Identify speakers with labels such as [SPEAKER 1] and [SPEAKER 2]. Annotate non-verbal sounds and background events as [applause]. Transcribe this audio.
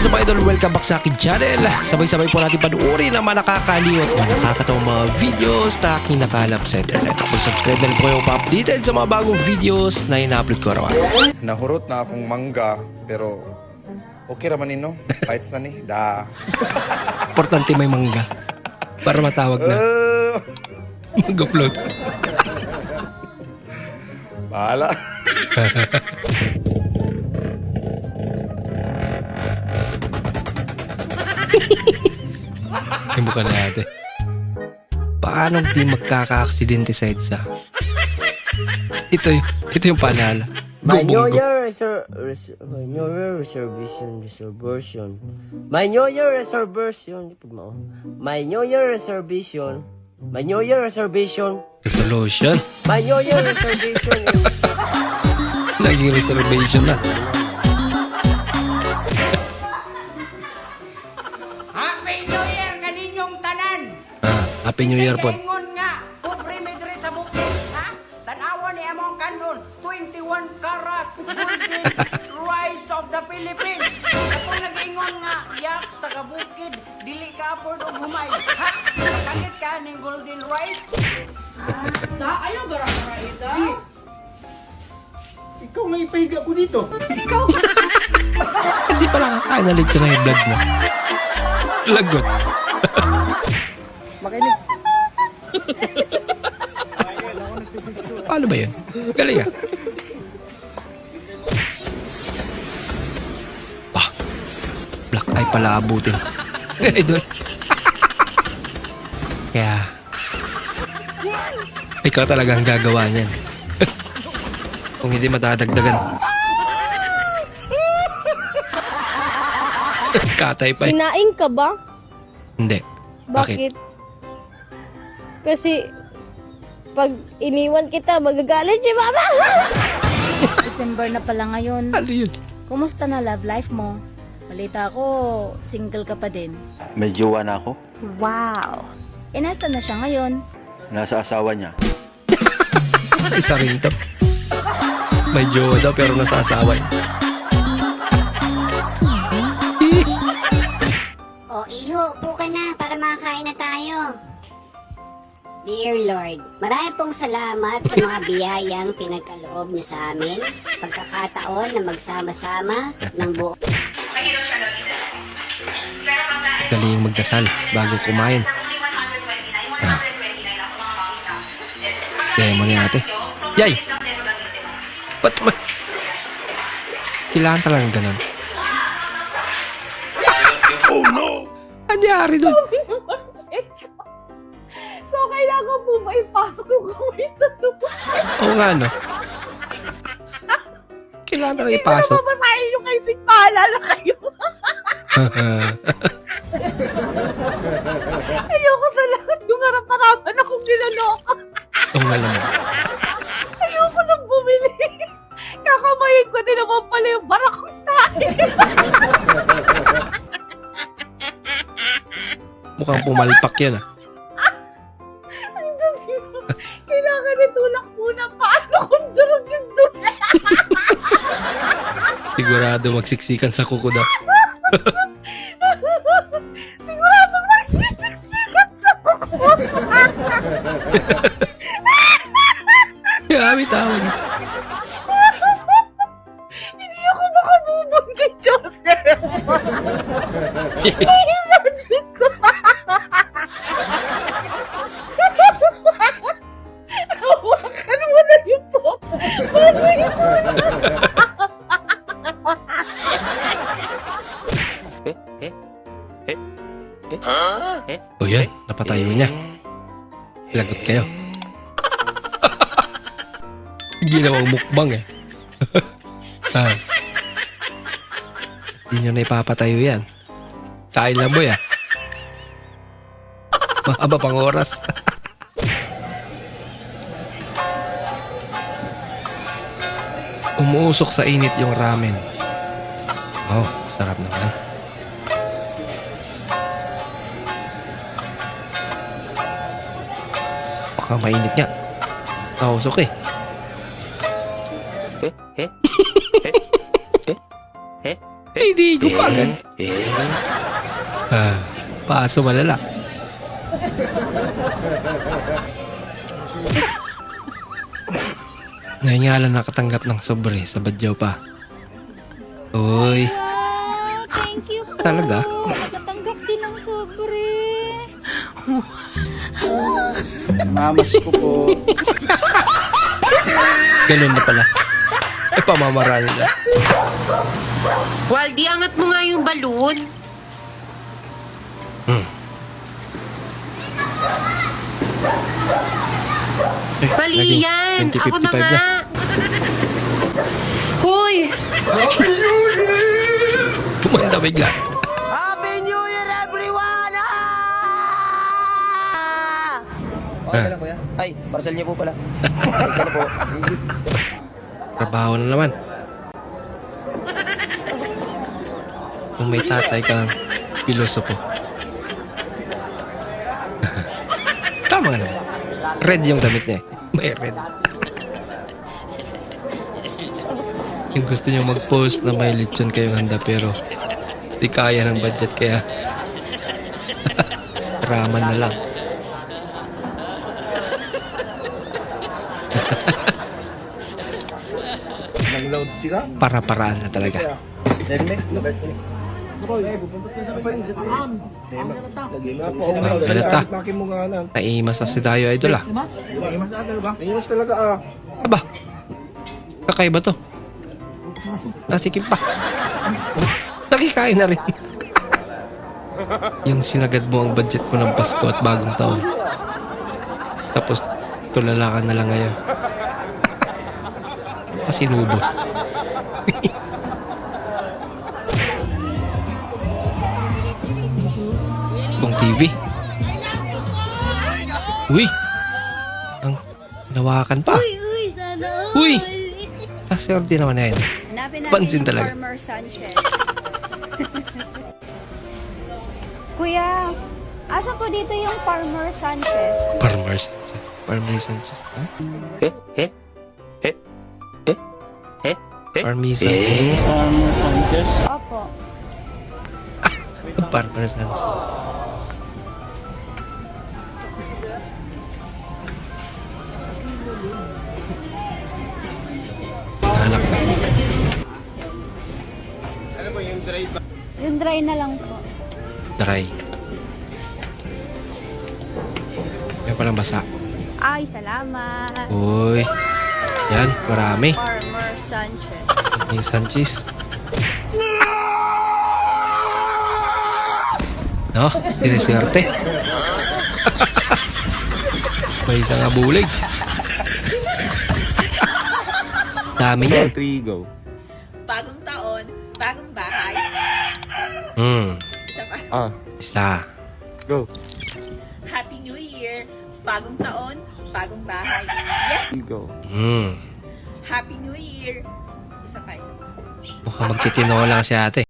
[SPEAKER 1] is up idol? Welcome back sa akin channel. Sabay-sabay po natin panuorin ang mga nakakaliw at mga nakakatawang mga videos na aking nakalap sa internet. Kung subscribe na rin po kayo pa-updated sa mga bagong videos na ina-upload ko araw-araw.
[SPEAKER 2] Nahurot na akong mangga, pero okay raman nino. Kahit na ni. Da.
[SPEAKER 1] Importante may mangga. Para matawag na
[SPEAKER 2] Uh,
[SPEAKER 1] mag-upload.
[SPEAKER 2] bahala. [laughs]
[SPEAKER 1] Yung mukha na ate. Paano di magkaka-aksidente sa EDSA? Ito, y- ito yung panala.
[SPEAKER 3] My New
[SPEAKER 1] Gubong-gub.
[SPEAKER 3] Year reser- res- My New Year reservation reservation. My New Year reservation. Di pag mao. My New Year reservation. My New Year reservation.
[SPEAKER 1] Resolution.
[SPEAKER 3] My New Year reservation
[SPEAKER 1] Naging reservation na.
[SPEAKER 4] Happy New Year
[SPEAKER 1] po.
[SPEAKER 4] Ingon nga, pobre mi diri sa bukid, ha? Tanawa ni among kanon, 21 karat golden [laughs] rice of the Philippines. Ako nag-ingon nga, yaks taga bukid, dili ka afford og humay, ha? Kalit ka ning golden rice?
[SPEAKER 5] Na, ayaw gara-gara ita.
[SPEAKER 6] Ikaw nga ipahiga ko dito.
[SPEAKER 5] Ikaw,
[SPEAKER 1] Hindi pala kakain na lechon na yung vlog na. [laughs] Lagot. [laughs]
[SPEAKER 6] Makinig.
[SPEAKER 1] Paano ba yun? Galing ah. Pa. Black eye pala abutin. [laughs] Idol. Kaya... Ikaw talaga ang gagawa niyan. [laughs] Kung hindi matadagdagan. [laughs] Katay pa eh.
[SPEAKER 7] Kinain ka ba?
[SPEAKER 1] Hindi. Bakit?
[SPEAKER 7] Bakit? Kasi pag iniwan kita, magagalit si mama. [laughs]
[SPEAKER 8] December na pala ngayon.
[SPEAKER 1] Ano yun?
[SPEAKER 8] Kumusta na love life mo? Balita ko, single ka pa din.
[SPEAKER 9] May jowa na ako.
[SPEAKER 7] Wow.
[SPEAKER 8] E nasa na siya ngayon?
[SPEAKER 9] Nasa asawa niya.
[SPEAKER 1] Isa rin to. May jowa daw pero nasa asawa eh.
[SPEAKER 10] Dear Lord, marami pong salamat sa mga biyayang pinagkaloob niyo sa amin. Pagkakataon na magsama-sama ng buo.
[SPEAKER 1] Galing magdasal bago kumain. Ah. Demo ni ate. Yay! Ba't ma... Kailangan talagang ganun. Oh no! Anyari doon?
[SPEAKER 5] Ipasok yung kamay sa tubo?
[SPEAKER 1] Oo nga no. Kailangan talaga ipasok.
[SPEAKER 5] Babasahin yung kay Sig, paalala kayo. [laughs] Ayoko sa lahat yung harap-harapan akong ginaloko.
[SPEAKER 1] Oo nga naman.
[SPEAKER 5] Ayoko nang bumili. Kakamayin ko din naman pala yung barakong tayo.
[SPEAKER 1] Mukhang pumalpak yan ah. Sigurado magsiksikan sa kuko daw. [laughs]
[SPEAKER 5] Sigurado magsisiksikat sa kuko.
[SPEAKER 1] Kaya tawag.
[SPEAKER 5] Hindi ako makabubog kay Joseph. [laughs]
[SPEAKER 1] O yan, napatayo niya. Lagot kayo. Ginawang mukbang eh. [laughs] ah. Hindi nyo na ipapatayo yan. Kain lang boy ah. Mahaba pang oras. [laughs] Umuusok sa init yung ramen. Oh, sarap naman. Baka mainit nga. Nausok eh.
[SPEAKER 9] Eh? Eh? Eh? Eh?
[SPEAKER 1] Eh, di ko pa gan. Ah, paso malala. Ngayon nga lang nakatanggap ng sobre sa badyaw pa. Uy,
[SPEAKER 7] thank you po.
[SPEAKER 1] Talaga?
[SPEAKER 11] Mamas ko po.
[SPEAKER 1] ganun na pala. Eh, pamamaraan nila.
[SPEAKER 12] Waldi, angat mo nga yung balon.
[SPEAKER 1] Hmm. Eh,
[SPEAKER 12] Mali yan.
[SPEAKER 1] 2055
[SPEAKER 12] Ako na
[SPEAKER 1] na.
[SPEAKER 12] nga. Hoy!
[SPEAKER 1] Tumanda bigla. Ah,
[SPEAKER 9] Ay, parcel niyo po pala. [laughs]
[SPEAKER 1] trabaho na naman. Kung may tatay kang pilosopo. [laughs] Tama naman. Red yung damit niya. [laughs] May red. Yung gusto niyo mag-post na may lechon kayong handa pero di kaya ng budget kaya raman na lang. Para-paraan na talaga. Ay,
[SPEAKER 11] na.
[SPEAKER 1] Naiimas na si tayo idol ah.
[SPEAKER 11] Ah.
[SPEAKER 1] Aba, kakaiba to. Natikim pa. Nakikain na rin. [laughs] yung sinagad mo ang budget mo ng Pasko at bagong taon. Tapos, tulala ka na lang ngayon. [laughs] Kasi nubos. Bong TV. Uy! Ang nawakan pa.
[SPEAKER 7] Uy, uy, sana
[SPEAKER 1] Uy! Kaserte naman na yun. Pansin talaga. [laughs]
[SPEAKER 13] Kuya, asa po dito yung Farmer Sanchez?
[SPEAKER 1] Farmer Sanchez. Farmer Sanchez. Huh?
[SPEAKER 9] Eh, eh, eh, eh, eh.
[SPEAKER 1] Farmer Sanchez.
[SPEAKER 13] Opo. [laughs]
[SPEAKER 1] Farmer Sanchez. Hanap na.
[SPEAKER 13] Yung dry na lang po.
[SPEAKER 1] Dry. May palang basa.
[SPEAKER 13] Ay, salamat.
[SPEAKER 1] Uy. Yan, marami.
[SPEAKER 13] Farmer Sanchez.
[SPEAKER 1] May Sanchez. No, siniswerte. May isang abulig. Dami niyan.
[SPEAKER 12] Bagong taon, bagong bahay.
[SPEAKER 1] Hmm,
[SPEAKER 12] Isa pa.
[SPEAKER 1] isa.
[SPEAKER 12] Happy New Year. Bagong taon, bagong bahay. Yes!
[SPEAKER 1] Hmm.
[SPEAKER 12] Happy New Year. Isa pa, isa pa.
[SPEAKER 1] Mukhang magtitinola si ate.